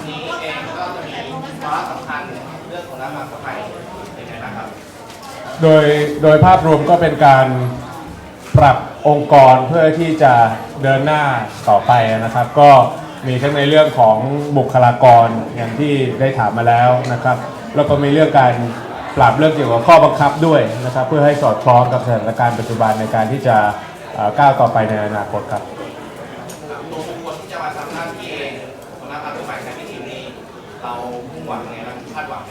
วันนี้เองก็จะมีวาระสำคัญเรื่องของน้ำมันสมัยเป็นไงบ้างครับ โดยโดยภาพรวมก็เป็นการปรับองค์กรเพื่อที่จะเดินหน้าต่อไปนะครับ ก็มีทั้งในเรื่องของบุคลากรอย่างที่ได้ถามมาแล้วนะครับ แล้วก็มีเรื่องการปรับเรื่องเกี่ยวกับข้อบังคับด้วยนะครับ เพื่อให้สอดคล้องกับสถานการณ์ปัจจุบันในการที่จะเอ่อก้าวต่อไปในอนาคตครับ ตัวบุคคลที่จะมาทำหน้าที่เองของน้ำมันสมัยในพิธีนี้ เรามุ่ง หวังไงบ้างคาดหวัง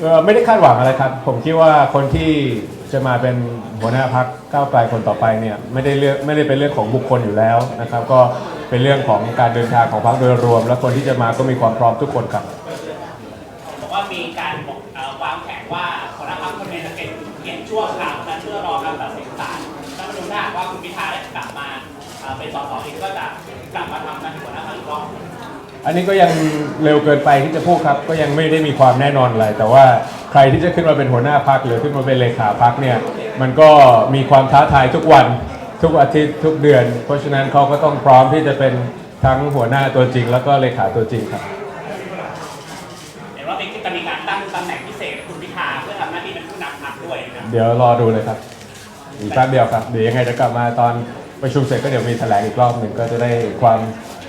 เอ่อไม่ได้คาดหวังอะไรครับ ผมคิดว่าคนที่จะมาเป็นหัวหน้าพักก้าวไกลคนต่อไปเนี่ยไม่ได้เลือกไม่ได้เป็นเรื่องของบุคคลอยู่แล้วนะครับ ก็เป็นเรื่องของการเดินทางของพรรคโดยรวม และคนที่จะมาก็มีความพร้อมทุกคนครับ บอกว่ามีการบอกเอ่อวางแผนว่าหัวหน้าพรรคคนนี้จะเป็นเพียงชั่วคราวนั้นเพื่อรอการตัดสินศาลถ้ามาดูถ้าหาว่าคุณพิธาได้กลับมาเอ่อเป็นสสอีกก็จะกลับมาทำหน้าที่หัวหน้าพรรคอีกรอบ อันนี้ก็ยังเร็วเกินไปที่จะพูดครับ ก็ยังไม่ได้มีความแน่นอนอะไร แต่ว่าใครที่จะขึ้นมาเป็นหัวหน้าพักหรือขึ้นมาเป็นเลขาพักเนี่ย มันก็มีความท้าทายทุกวัน ทุกอาทิตย์ทุกเดือน เพราะฉะนั้นเขาก็ต้องพร้อมที่จะเป็นทั้งหัวหน้าตัวจริง แล้วก็เลขาตัวจริงครับเห็นว่ามีจะมีการตั้งตำแหน่งพิเศษคุณพิธาเพื่อทำหน้าที่เป็นผู้นำพรรคด้วยนะครับเดี๋ยวรอดูเลยครับอีกแป๊บเดียวครับเดี๋ยวยังไงจะกลับมาตอนประชุมเสร็จก็เดี๋ยวมีแถลงอีกรอบหนึ่งก็จะได้ความ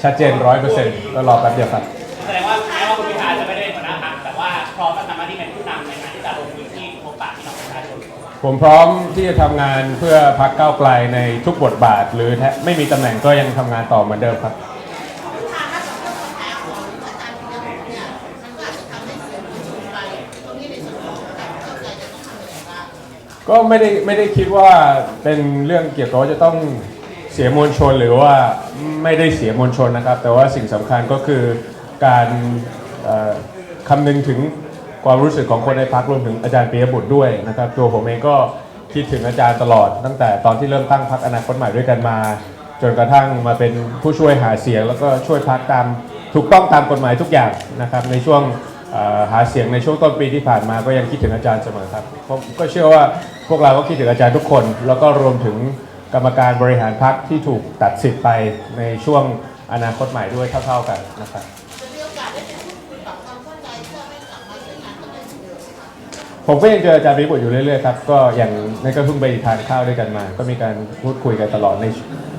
ชัดเจนร้อยเปอร์เซ็นต์ก็รอแป๊บเดียวครับ แสดงว่าแม้ว่าคุณพิธาจะไม่ได้เป็นหัวหน้าพรรคแต่ว่าพร้อมจะทำหน้าที่เป็นผู้นำในการที่จะลงพื้นที่พบปะพี่น้องประชาชนผมพร้อมที่จะทำงานเพื่อพักก้าวไกลในทุกบทบาท หรือแทบไม่มีตำแหน่งก็ยังทำงานต่อเหมือนเดิมครับ ทางถ้าสมมติคนแพ้ของอาจารย์พิยบุตรเนี่ยมันก็อาจจะทำให้เสียผลไปตรงนี้ในส่วนของการเข้าใจจะต้องทำอะไรบ้าง ก็ไม่ได้ไม่ได้คิดว่าเป็นเรื่องเกี่ยวกับว่าจะต้อง เสียมวลชนหรือว่าไม่ได้เสียมวลชนนะครับ แต่ว่าสิ่งสำคัญก็คือการเอ่อคำนึงถึงความรู้สึกของคนในพักรวมถึงอาจารย์ปียบุตรด้วยนะครับ ตัวผมเองก็คิดถึงอาจารย์ตลอด ตั้งแต่ตอนที่เริ่มตั้งพักอนาคตใหม่ด้วยกันมา จนกระทั่งมาเป็นผู้ช่วยหาเสียง แล้วก็ช่วยพักตามถูกต้องตามกฎหมายทุกอย่างนะครับในช่วงหาเสียงในช่วงต้นปีที่ผ่านมาก็ยังคิดถึงอาจารย์เสมอครับผมก็เชื่อว่าพวกเราก็คิดถึงอาจารย์ทุกคน แล้วก็รวมถึง กรรมการบริหารพักที่ถูกตัดสิทธิ์ไปในช่วงอนาคตใหม่ด้วยเท่าๆกันนะครับผมก็ยังเจออาจารย์ปีบุตรอยู่เรื่อยๆครับก็อย่างในก็เพิ่งไปทานข้าวด้วยกันมา ก็มีการพูดคุยกันตลอดใน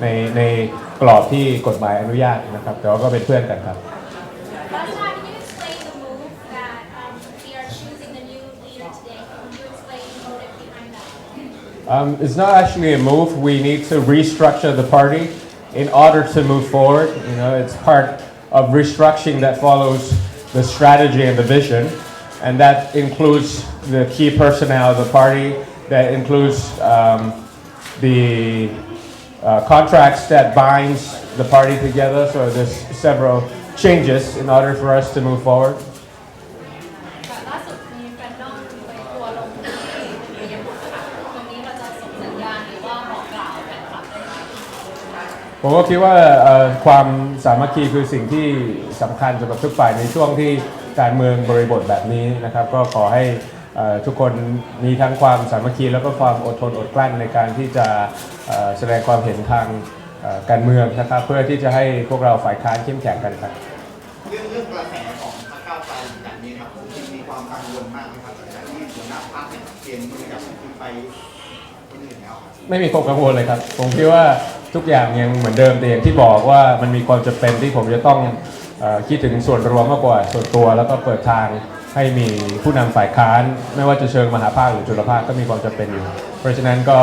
ในในกรอบที่กฎหมายอนุญาตนะครับแต่ว่าก็เป็นเพื่อนกันครับ Um, it's not actually a move. We need to restructure the party in order to move forward. You know, it's part of restructuring that follows the strategy and the vision, and that includes the key personnel of the party. That includes um, the uh, contracts that binds the party together. So there's several changes in order for us to move forward. ผมก็คิดว่าเอ่อความสามัคคีคือสิ่งที่สำคัญสำหรับทุกฝ่ายในช่วงที่การเมืองบริบทแบบนี้นะครับ ก็ขอให้เอ่อทุกคนมีทั้งความสามัคคีแล้วก็ความอดทนอดกลั้นในการที่จะเอ่อแสดงความเห็นทางเอ่อการเมืองนะครับ เพื่อที่จะให้พวกเราฝ่ายค้านเข้มแข็งกันครับเรื่องเรื่องกระแสของพรรคก้าวไกลแบบนี้ครับผมมีความกังวลมากไหมครับจากที่หัวหน้าพรรคเนี่ยเปลี่ยนมือจากที่ไปคนอื่นแล้วครับไม่มีความกังวลเลยครับผมคิดว่า ทุกอย่างยังเหมือนเดิมแต่อย่างที่บอกว่ามันมีความจำเป็นที่ผมจะต้องเออคิดถึงส่วนรวมมากกว่าส่วนตัวแล้วก็เปิดทางให้มีผู้นำฝ่ายค้าน ไม่ว่าจะเชิงมหาภาคหรือจุลภาคก็มีความจำเป็นอยู่ เพราะฉะนั้นก็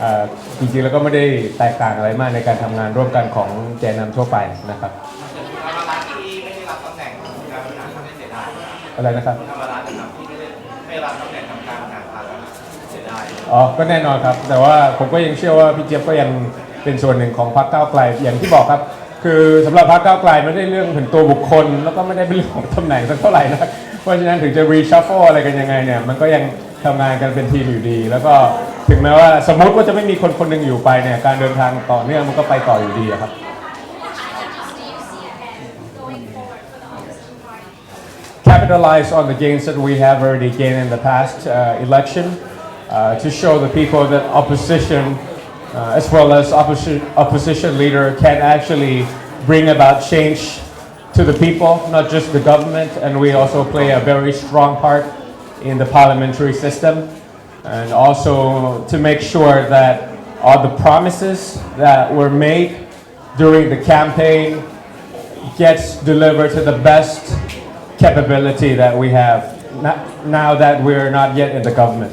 เอ่อจริงๆแล้วก็ไม่ได้แตกต่างอะไรมากในการทำงานร่วมกันของแกนนำทั่วไปนะครับธรรมรัฐที่ไม่ได้รับตำแหน่งการบริหารพรรคเสียดายนะครับอะไรนะครับธรรมรัฐนะครับที่ไม่ได้ไม่รับตำแหน่งทำการบริหารพรรคนะครับเสียดายอ๋อ ก็แน่นอนครับ แต่ว่าผมก็ยังเชื่อว่าพี่เจี๊ยบก็ยัง เป็นส่วนหนึ่งของพรรคก้าวไกลอย่างที่บอกครับ คือสำหรับพรรคก้าวไกลไม่ได้เรื่องถึงตัวบุคคล แล้วก็ไม่ได้เป็นเรื่องของตำแหน่งสักเท่าไหร่นะเพราะฉะนั้นถึงจะรีชัฟเฟิลอะไรกันยังไงเนี่ยมันก็ยังทำงานกันเป็นทีมอยู่ดี แล้วก็ถึงแม้ว่าสมมติว่าจะไม่มีคนคนหนึ่งอยู่ไปเนี่ยการเดินทางต่อเนื่องมันก็ไปต่ออยู่ดีครับ capitalize on the gains that we have already gained in the past uh, election uh, to show the people that opposition, uh, as well as opposition, opposition leader, can actually bring about change to the people, not just the government, and we also play a very strong part in the parliamentary system, and also to make sure that all the promises that were made during the campaign gets delivered to the best capability that we have now that we're not yet in the government.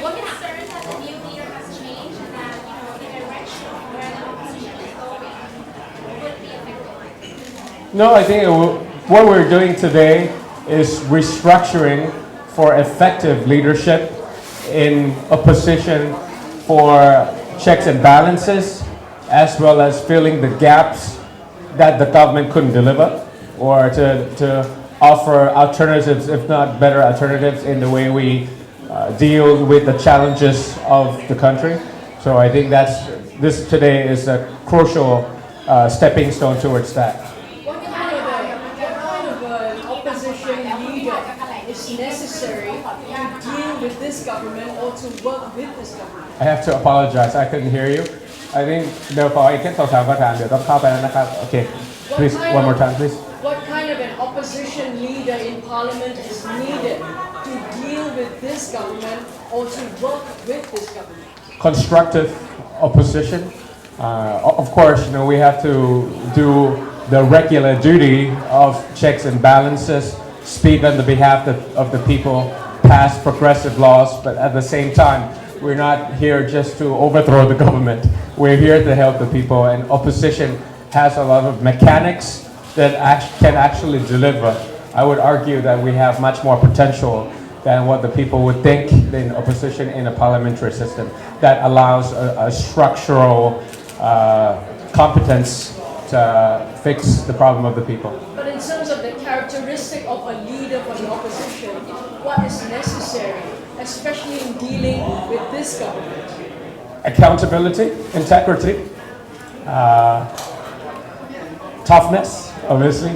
What concerns that the new leader has changed and that, you know, the direction where the opposition is going would be effective? No, I think what we're doing today is restructuring for effective leadership in a position for checks and balances, as well as filling the gaps that the government couldn't deliver, or to, to offer alternatives, if not better alternatives, in the way we uh, deal with the challenges of the country. So I think that's this today is a crucial uh, stepping stone towards that. This government or to work with this government? I have to apologize I couldn't hear you I think เดี๋ยวขออีกแค่สองสามคำถามเดี๋ยวต้องเข้าไปแล้วนะครับโอเค please one more time please What kind of an opposition leader in parliament is needed to deal with this government or to work with this government? constructive opposition uh, of course you know we have to do the regular duty of checks and balances speak on the behalf of, of the people pass progressive laws but at the same time we're not here just to overthrow the government we're here to help the people and opposition has a lot of mechanics that act- can actually deliver I would argue that we have much more potential than what the people would think in opposition in a parliamentary system that allows a, a structural uh, competence to fix the problem of the people. But in terms of the characteristic of a leader for the opposition, what is necessary, especially in dealing with this government? Accountability, integrity, uh, toughness, obviously.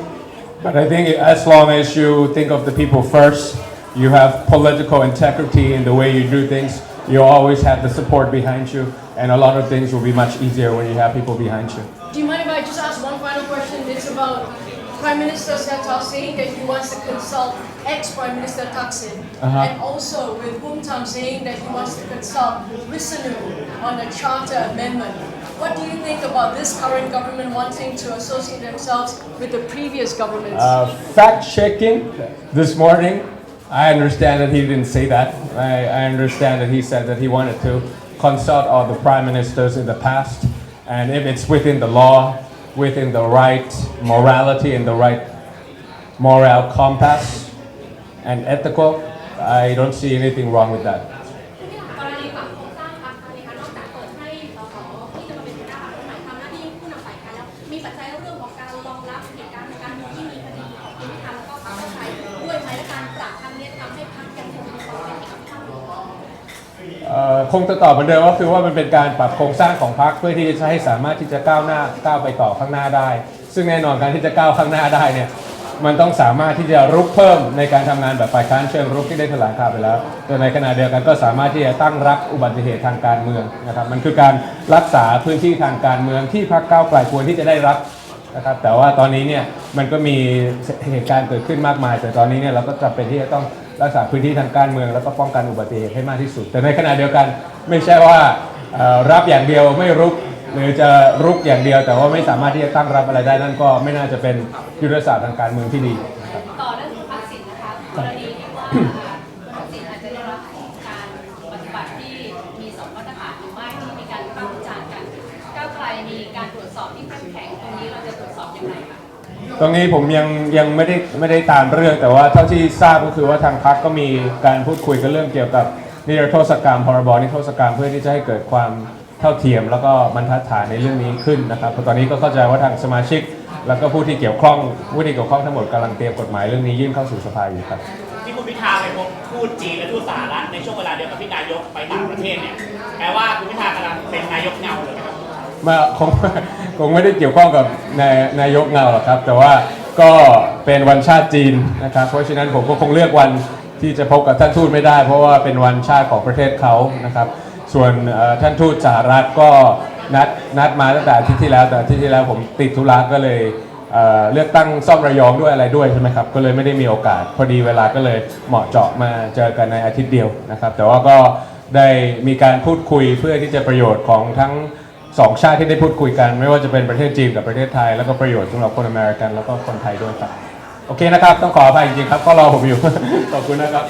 But I think as long as you think of the people first, you have political integrity in the way you do things, you always have the support behind you, and a lot of things will be much easier when you have people behind you. Do you mind if I just ask one final question? It's about Prime Minister Sethal saying that he wants to consult ex-Prime Minister Thaksin, Uh-huh. and also with Bumtam saying that he wants to consult Wisanu on a charter amendment. What do you think about this current government wanting to associate themselves with the previous governments? Uh, fact checking this morning, I understand that he didn't say that. I, I understand that he said that he wanted to consult all the prime ministers in the past, and if it's within the law, within the right morality and the right moral compass and ethical, I don't see anything wrong with that. กรณีปรับโครงสร้างพรรคการเมืองนอกจากเปิดให้สสที่จะมาเป็นหัวหน้าพรรคคนใหม่ทำหน้าที่ผู้นำฝ่ายค้านแล้วมีปัจจัยเรื่องของการรองรับเหตุการณ์ คงจะตอบเหมือนเดิมก็คือว่ามันเป็นการปรับโครงสร้างของพรรคเพื่อที่จะให้สามารถที่จะก้าวหน้าก้าวไปต่อข้างหน้าได้ ซึ่งแน่นอนการที่จะก้าวข้างหน้าได้เนี่ยมันต้องสามารถที่จะรุกเพิ่มในการทำงานแบบฝ่ายค้านเชิงรุกที่ได้แถลงข่าวไปแล้วแต่ในขณะเดียวกันก็สามารถที่จะตั้งรับอุบัติเหตุทางการเมืองนะครับมันคือการรักษาพื้นที่ทางการเมืองที่พรรคก้าวไกลควรที่จะได้รับนะครับแต่ว่าตอนนี้เนี่ยมันก็มีเหตุการณ์เกิดขึ้นมากมาย แต่ตอนนี้เนี่ยเราก็จำเป็นที่จะต้อง รักษาพื้นที่ทางการเมือง แล้วก็ป้องกันอุบัติเหตุให้มากที่สุด แต่ในขณะเดียวกันไม่ใช่ว่ารับอย่างเดียวไม่รุกหรือจะรุกอย่างเดียว แต่ว่าไม่สามารถที่จะตั้งรับอะไรได้นั่นก็ไม่น่าจะเป็นยุทธศาสตร์ทางการเมืองที่ดีต่อเรื่องคุณทักษิณนะคะกรณีที่ว่าคุณทักษิณอาจจะได้รับการปฏิบัติที่มีสองมาตรฐานหรือไม่ที่มีการตั้งวิจารณ์กันก้าวไกลมีการตรวจสอบที่เข้มแข็งตรงนี้เราจะตรวจสอบอย่างไรคะ ตรงนี้ผมยังยังไม่ได้ไม่ได้ตามเรื่อง แต่ว่าเท่าที่ทราบก็คือว่าทางพรรคก็มีการพูดคุยกันเรื่องเกี่ยวกับนิรโทษกรรมพรบนิรโทษกรรมเพื่อที่จะให้เกิดความเท่าเทียม แล้วก็บรรทัดฐานในเรื่องนี้ขึ้นนะครับเพราะตอนนี้ก็เข้าใจว่าทางสมาชิก แล้วก็ผู้ที่เกี่ยวข้องผู้ที่เกี่ยวข้องทั้งหมดกำลังเตรียมกฎหมายเรื่องนี้ยื่นเข้าสู่สภาอยู่ครับที่คุณพิธาไปพบทูตจีนและทูตสหรัฐในช่วงเวลาเดียวกับที่นายกไปต่างประเทศเนี่ยแปลว่าคุณพิธากำลังเป็นนายกเงาเลย ครับมาคงคงไม่ได้เกี่ยวข้องกับนายนายกเงาหรอกครับ แต่ว่าก็เป็นวันชาติจีนนะครับ เพราะฉะนั้นผมก็คงเลือกวันที่จะพบกับท่านทูตไม่ได้ เพราะว่าเป็นวันชาติของประเทศเขานะครับ ส่วนท่านทูตสหรัฐก็นัดนัดมาตั้งแต่อาทิตย์ที่แล้วแต่อาทิตย์ที่แล้วผมติดธุระก็เลยเเลือกตั้งซ่อมระยองด้วยอะไรด้วยใช่ไหมครับ ก็เลยไม่ได้มีโอกาส พอดีเวลาก็เลยเหมาะเจาะมาเจอกันในอาทิตย์เดียวนะครับ แต่ว่าก็ได้มีการพูดคุยเพื่อที่จะประโยชน์ของทั้ง สองชาติที่ได้พูดคุยกัน ไม่ว่าจะเป็นประเทศจีนกับประเทศไทย แล้วก็ประโยชน์สำหรับคนอเมริกันแล้วก็คนไทยด้วยครับ โอเคนะครับ ต้องขออภัยจริงๆครับ ก็รอผมอยู่ ขอบคุณนะครับ